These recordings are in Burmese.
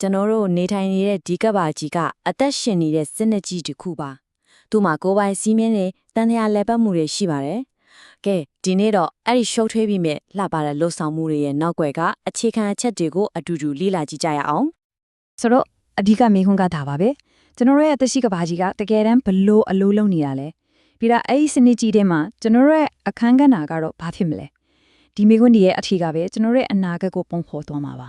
ကျွန်တော်တို့နေထိုင်နေတဲ့ဒီကပ်ပါကြီးကအသက်ရှင်နေတဲ့စနစ်ကြီးတစ်ခုပါသူ့မှာကိုယ်ပိုင်စီးမင်းတွေတန်တရားလဲပတ်မှုတွေရှိပါတယ်ကဲဒီနေ့တော့အဲ့ဒီရှုပ်ထွေးပြီးမြလှပတဲ့လှုပ်ဆောင်မှုတွေရဲ့နောက်ွယ်ကအခြေခံအချက်တွေကိုအတူတူလေ့လာကြည့်ကြရအောင်ဆိုတော့အဓိကမေးခွန်းကဒါပါပဲကျွန်တော်တို့ရဲ့အသက်ရှိကဘာကြီးကတကယ်တမ်းဘလို့အလိုလုံးနေတာလဲပြီးတော့အဲ့ဒီစနစ်ကြီးထဲမှာကျွန်တော်တို့ရဲ့အခန်းကဏ္ဍကတော့ဘာဖြစ်မလဲဒီမေးခွန်းဒီရဲ့အထီးကပဲကျွန်တော်တို့ရဲ့အနာဂတ်ကိုပုံဖော်သွားမှာပါ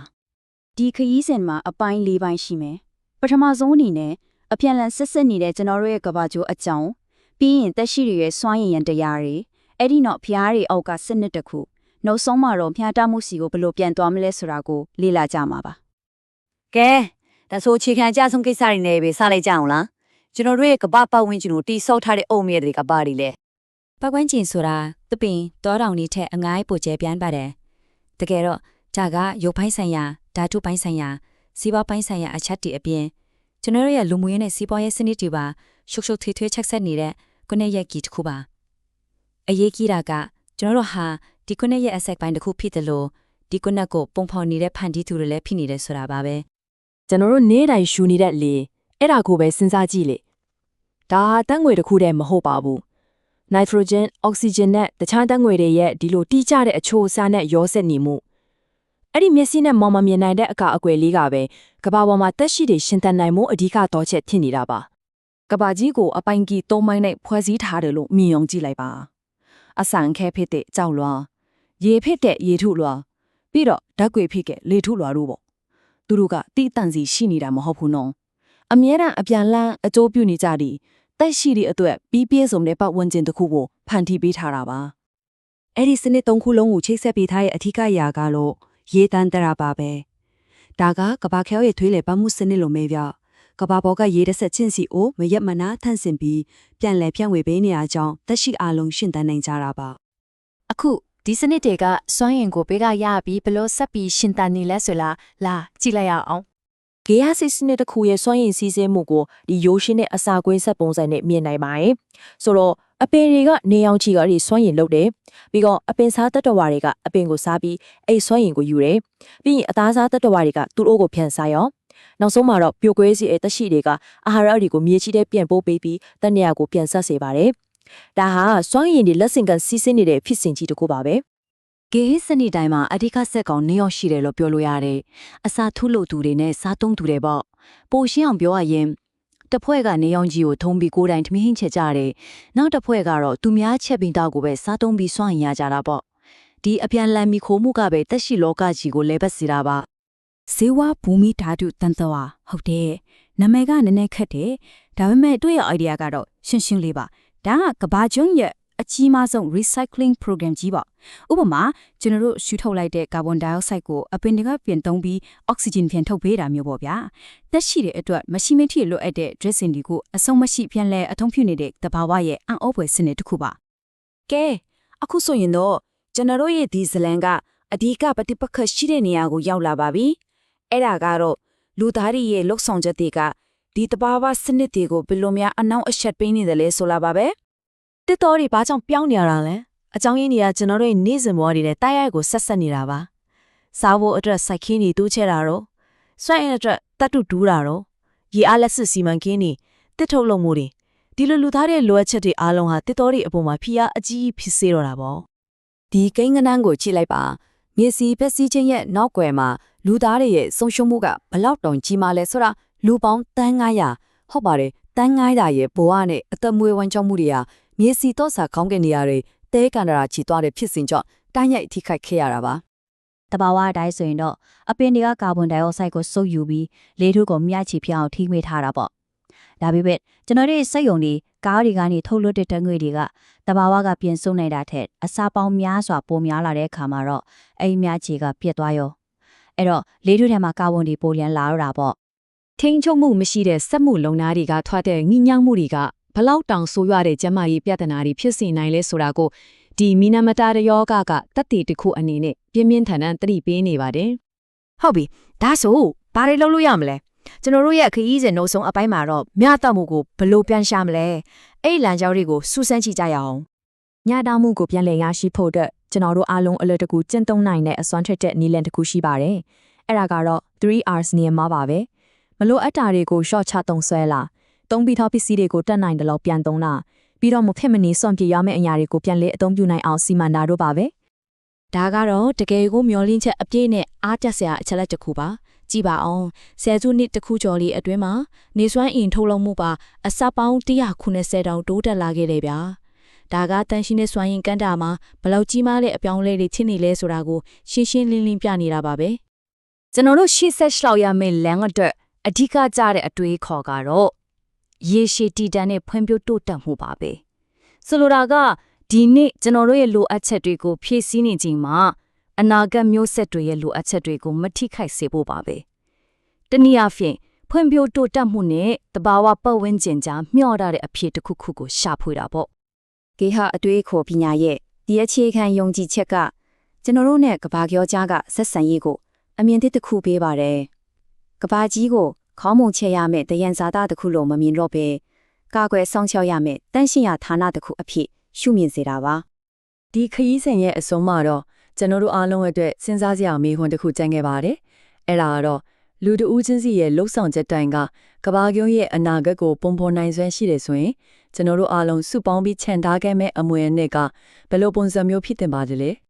ဒီခရီးစဉ်မှာအပိုင်း၄ပိုင်းရှိမယ်ပထမဆုံးအနေနဲ့အပြန်လန်ဆက်ဆက်နေတဲ့ကျွန်တော်တို့ရဲ့ကဘာကျိုးအကြောင်းပြီးရင်တက်ရှိတွေရဲ့စွမ်းရည်ရန်တရားတွေအဲ့ဒီနောက်ဖျားတွေအောက်ကစနစ်တစ်ခုနောက်ဆုံးမှာတော့မျှတမှုစီကိုဘယ်လိုပြန်သွားမလဲဆိုတာကိုလေ့လာကြမှာပါကဲဒါဆိုအခြေခံအကြဆုံးကိစ္စတွေနဲ့ပဲစလိုက်ကြအောင်လားကျွန်တော်တို့ရဲ့ကပ္ပပတ်ဝန်းကျင်ကိုတိဆောက်ထားတဲ့အုံမြဲတွေကပါတွေလေပတ်ဝန်းကျင်ဆိုတာသပင်တောတောင်တွေထက်အငိုင်းပိုကျဲပြန်းပါတယ်တကယ်တော့ဒါကရုပ်ပိုင်းဆိုင်ရာ ဓာတုပိုင်းဆိုင်ရာစီးပွားပိုင်းဆိုင်ရာအချက်တွေအပြင်ကျွန်တော်တို့ရဲ့လူမှုရေးနဲ့စီးပွားရေးစနစ်တွေပါရှုပ်ရှုပ်ထွေးထွေးချက်ဆက်နေတဲ့ခုနှစ်ရက်ကြီးတစ်ခုပါအရေးကြီးတာကကျွန်တော်တို့ဟာဒီခုနှစ်ရက်အဆက်ပိုင်းတစ်ခုဖြစ်တယ်လို့ဒီခုနှစ်ကိုပုံဖော်နေတဲ့ဖန်တီးသူတွေလည်းဖြစ်နေတယ်ဆိုတာပါပဲကျွန်တော်တို့နေ့တိုင်းရှူနေတဲ့လေအဲ့ဒါကိုပဲစဉ်းစားကြည့်လေဒါဟာတန်းငွေတစ်ခုတည်းမဟုတ်ပါဘူးနိုက်ထရိုဂျင်အောက်ဆီဂျင်နဲ့တခြားတန်းငွေတွေရဲ့ဒီလိုတိကျတဲ့အချိုးအစားနဲ့ရောစက်နေမှု အဲ့ဒီမျက်စိနဲ့မောင်မမြင်နိုင်တဲ့အကာအကွယ်လေးကပဲကဘာပေါ်မှာတက်ရှိတွေရှင်သန်နိုင်မှုအဓိကတော့ချက်ဖြစ်နေတာပါကဘာကြီးကိုအပိုင်ကြီးသုံးမိုင်းနဲ့ဖွဲ့စည်းထားတယ်လို့မြင်အောင်ကြည့်လိုက်ပါအဆန်ခဲဖြစ်တဲ့ကြောက်လွာရေဖြစ်တဲ့ရေထုလွာပြီးတော့ဓာတ်ကွေဖြစ်တဲ့လေထုလွာတို့ပေါ့သူတို့ကတိတန့်စီရှိနေတာမဟုတ်ဘူးနော်အမြဲတမ်းအပြန်လန်းအကျိုးပြုနေကြသည်တက်ရှိတဲ့အတွက်ပြီးပြည့်စုံတဲ့ပတ်ဝန်းကျင်တစ်ခုကိုဖန်တီးပေးထားတာပါအဲ့ဒီစနစ်သုံးခုလုံးကိုချိတ်ဆက်ပေးထားတဲ့အထူးကအရာကတော့ ရေတန်းတရာပါပဲဒါကကဘာခဲရဲ့ထွေးလေပတ်မှုစနစ်လိုမဲပြကဘာဘောကရေတစ်ဆက်ချင်းစီအိုမရက်မနာထန့်စင်ပြီးပြန်လည်ဖြန့်ဝေပေးနေရကြောင်းတက်ရှိအားလုံးရှင်းတန်းနိုင်ကြတာပါအခုဒီစနစ်တွေကစွမ်းရင်ကိုပေးကရပြီးဘလို့ဆက်ပြီးရှင်တန်နေလဲဆိုလားလာကြည့်လိုက်ရအောင် ဂေယစစ်စနစ်တစ်ခုရဲ့စွမ်းရည်စည်းစိမ်မှုကိုဒီရိုးရှင်းတဲ့အစာကွင်းဆက်ပုံစံနဲ့မြင်နိုင်ပါတယ်။ဆိုတော့အပင်တွေကနေအောင်ချီကတွေစွမ်းရည်လုပ်တယ်။ပြီးတော့အပင်စားတတ္တဝါတွေကအပင်ကိုစားပြီးအဲ့စွမ်းရည်ကိုယူတယ်။ပြီးရင်အသားစားတတ္တဝါတွေကသူတို့ကိုဖြန့်စားရော။နောက်ဆုံးမှာတော့ပြိုကွဲစီရဲ့တက်ရှိတွေကအာဟာရတွေကိုမြေချီတဲ့ပြန်ပို့ပေးပြီးတဏှာကိုပြန်ဆက်စေပါတယ်။ဒါဟာစွမ်းရည်တွေလက်ဆင့်ကစီးဆင်းနေတဲ့ဖြစ်စဉ်ကြီးတစ်ခုပါပဲ။ ဂေဟစနစ်တိုင်းမှာအဓိကဆက်ကောင်နေရောက်ရှိတယ်လို့ပြောလို့ရတယ်အစာထုလို့သူတွေနဲ့စားသုံးသူတွေပေါ့ပိုရှင်းအောင်ပြောရရင်တစ်ဖွဲ့ကနေအောင်ကြီးကိုထုံးပြီးကိုယ်တိုင်ထမင်းဟင်းချက်ကြတယ်နောက်တစ်ဖွဲ့ကတော့သူများချက်ပင်တော့ကိုပဲစားသုံးပြီးစွန့်ရင်ရကြတာပေါ့ဒီအပြန်လန်မီခိုးမှုကပဲတက်ရှိလောကကြီးကိုလဲပတ်စေတာပါဇေဝဘူမိဓာတုတန်တဝါဟုတ်တယ်နာမည်ကနည်းနည်းခက်တယ်ဒါပေမဲ့တွေ့ရ idea ကတော့ရှင်းရှင်းလေးပါဒါကကဘာကျွန်းရဲ့ အကြီးမားဆုံး recycling program ကြီးပါဥပမာကျွန်တော်တို့ရှူထုတ်လိုက်တဲ့ကာဗွန်ဒိုင်အောက်ဆိုက်ကိုအပင်တွေကပြန်သုံးပြီးအောက်ဆီဂျင်ပြန်ထုတ်ပေးတာမျိုးပေါ့ဗျာတက်ရှိတဲ့အတွက်မရှိမထိလွတ်အပ်တဲ့ dressing တွေကိုအဆုံးမရှိပြန်လဲအထုံးဖြူနေတဲ့တဘာဝရဲ့အံ့ဩဖွယ်စနစ်တစ်ခုပါကဲအခုဆိုရင်တော့ကျွန်တော်တို့ရဲ့ဒီဇလန်ကအဓိကပฏิပက္ခရှိတဲ့နေရာကိုရောက်လာပါပြီအဲ့ဒါကတော့လူသားတွေရဲ့လှုပ်ဆောင်ချက်တွေကဒီတဘာဝစနစ်တွေကိုဘယ်လိုများအနောက်အရှက်ပေးနေတယ်လဲဆိုလာပါပဲ တစ်တော်တွေဘာကြောင့်ပြောင်းနေရတာလဲအကြောင်းရင်းတွေကကျွန်တော်တို့ရဲ့နေ့စဉ်ဘဝတွေနဲ့တိုက်ရိုက်ကိုဆက်ဆက်နေတာပါစားဖို့အတွက်စိုက်ခင်းတွေတိုးချဲတာတော့စွန့်ရင်အတွက်တတ်တူတူးတာတော့ရေအားလက်စစ်စီမံကိန်းတွေတစ်ထုတ်လုပ်မှုတွေဒီလိုလူသားတဲ့လိုအပ်ချက်တွေအားလုံးဟာတစ်တော်တွေအပေါ်မှာဖိအားအကြီးကြီးဖြစ်စေတော့တာပေါ့ဒီကိန်းကနန်းကိုကြည့်လိုက်ပါမျက်စိပက်စီးခြင်းရဲ့နောက်ွယ်မှာလူသားတွေရဲ့ဆုံးရှုံးမှုကဘလောက်တောင်ကြီးမားလဲဆိုတာလူပေါင်းတန်း900ဟုတ်ပါတယ်တန်း900ရဲ့ဘဝနဲ့အသက်မွေးဝမ်းကြောင်းမှုတွေဟာ မျက်စိတော့စာခေါင်းကနေရာတွေတဲကန်ဒရာချီသွားတဲ့ဖြစ်စဉ်ကြောင့်တိုင်းရိုက်ထိခိုက်ခဲ့ရတာပါတဘာဝအတိုင်းဆိုရင်တော့အပင်တွေကကာဗွန်ဒိုင်အောက်ဆိုက်ကိုစုပ်ယူပြီးလေထုကိုမြှချီပြောင်းအောင်ထိမိထားတာပေါ့ဒါပေမဲ့ကျွန်တော်တို့ရဲ့စက်ယုံတွေကားတွေကနေထုတ်လွှတ်တဲ့တငွေတွေကတဘာဝကပြင်စုံနေတာထက်အစာပေါင်းများစွာပိုများလာတဲ့အခါမှာတော့အဲ့ဒီမြချီကပြက်သွားရောအဲ့တော့လေထုထဲမှာကာဗွန်တွေပိုလျံလာတော့တာပေါ့ထိန်းချုပ်မှုမရှိတဲ့စက်မှုလုံနာတွေကထွားတဲ့ငိညောင်းမှုတွေက ဘလောက်တောင်ဆိုးရွားတဲ့ကျန်းမာရေးပြဿနာတွေဖြစ်စေနိုင်လဲဆိုတာကိုဒီမီနမတာရယောဂကတတ်တည်တစ်ခုအနေနဲ့ပြင်းပြင်းထန်ထန်သတိပေးနေပါတယ်ဟုတ်ပြီဒါဆိုဘာတွေလုပ်လို့ရမလဲကျွန်တော်တို့ရဲ့ခရီးစဉ်နှုတ်ဆုံးအပိုင်းမှာတော့မြတ်တမှုကိုဘယ်လို့ပြန်ရှာမလဲအဲ့ဒီလမ်းကြောင်းတွေကိုစူးစမ်းကြည့်ကြရအောင်ညတာမှုကိုပြန်လည်ရရှိဖို့အတွက်ကျွန်တော်တို့အားလုံးအလွယ်တကူကျင့်သုံးနိုင်တဲ့အစွမ်းထက်တဲ့နည်းလမ်းတစ်ခုရှိပါတယ်။အဲ့ဒါကတော့ 3Rs နေရာမှာပါပဲမလို့အပ်တာတွေကို short ချတုံဆွဲလာ သုံးပြီးသောပစ္စည်းတွေကိုတက်နိုင်တယ်လို့ပြန်သုံးလာပြီးတော့မဖြစ်မနေစွန့်ပြရမယ့်အရာတွေကိုပြန်လဲအသုံးပြုနိုင်အောင်စီမံတာတို့ပါပဲဒါကတော့တကယ်ကိုမျောလင်းချက်အပြည့်နဲ့အားတက်စရာအချက်လက်တစ်ခုပါကြည့်ပါအောင်ဆယ်စုနှစ်တစ်ခုကျော်လေးအတွင်းမှာနေစွမ်းအင်ထုတ်လုပ်မှုပါအစပေါင်း190တောင်တိုးတက်လာခဲ့တယ်ဗျာဒါကတန်ရှင်းတဲ့စွမ်းရည်ကန့်တာမှာဘယ်လောက်ကြီးမားတဲ့အပြောင်းအလဲတွေဖြစ်နေလဲဆိုတာကိုရှင်းရှင်းလင်းလင်းပြနေတာပါပဲကျွန်တော်တို့ရှေ့ဆက်ရှောက်ရမယ့်လမ်းအတွက်အဓိကကျတဲ့အတွေးခေါ်ကတော့ ရေရှည်တည်တံ့တဲ့ဖွံ့ဖြိုးတိုးတက်မှုပါပဲဆိုလိုတာကဒီနေ့ကျွန်တော်တို့ရဲ့လိုအပ်ချက်တွေကိုဖြည့်ဆည်းနေချိန်မှာအနာဂတ်မျိုးဆက်တွေရဲ့လိုအပ်ချက်တွေကိုမထိခိုက်စေဖို့ပါပဲတနည်းအားဖြင့်ဖွံ့ဖြိုးတိုးတက်မှုနဲ့တဘာဝပတ်ဝန်းကျင်ကြားမျှော်ရတဲ့အဖြစ်တစ်ခုခုကိုရှာဖွေတာပေါ့ဂေဟအတွေးခေါ်ပညာရဲ့ဒီအခြေခံယုံကြည်ချက်ကကျွန်တော်တို့နဲ့ကဘာကျော်ကြားကဆက်ဆံရေးကို အမြင်သစ်တစ်ခုပေးပါတယ်။ကဘာကြီးကို ခေါင်းမုံချက်ရမယ့်တယံဇာတာတစ်ခုလို့မမြင်တော့ပဲကာကွယ်ဆောင်ချောက်ရမယ့်တန့်ရှင်းရဌာနတစ်ခုအဖြစ်ရှုမြင်စေတာပါဒီခရီးစဉ်ရဲ့အဆုံးမှာတော့ကျွန်တော်တို့အားလုံးအတွက်စဉ်းစားစရာမေးခွန်းတစ်ခုကျန်ခဲ့ပါတယ်။အဲ့ဒါကတော့လူတဦးချင်းစီရဲ့လှုပ်ဆောင်ချက်တိုင်ကကဘာကျုံးရဲ့အနာဂတ်ကိုပုံဖော်နိုင်စွမ်းရှိတယ်ဆိုရင်ကျွန်တော်တို့အားလုံးစုပေါင်းပြီးခြံထားခဲ့မဲ့အမွေအနှစ်ကဘယ်လိုပုံစံမျိုးဖြစ်တင်ပါသလဲ။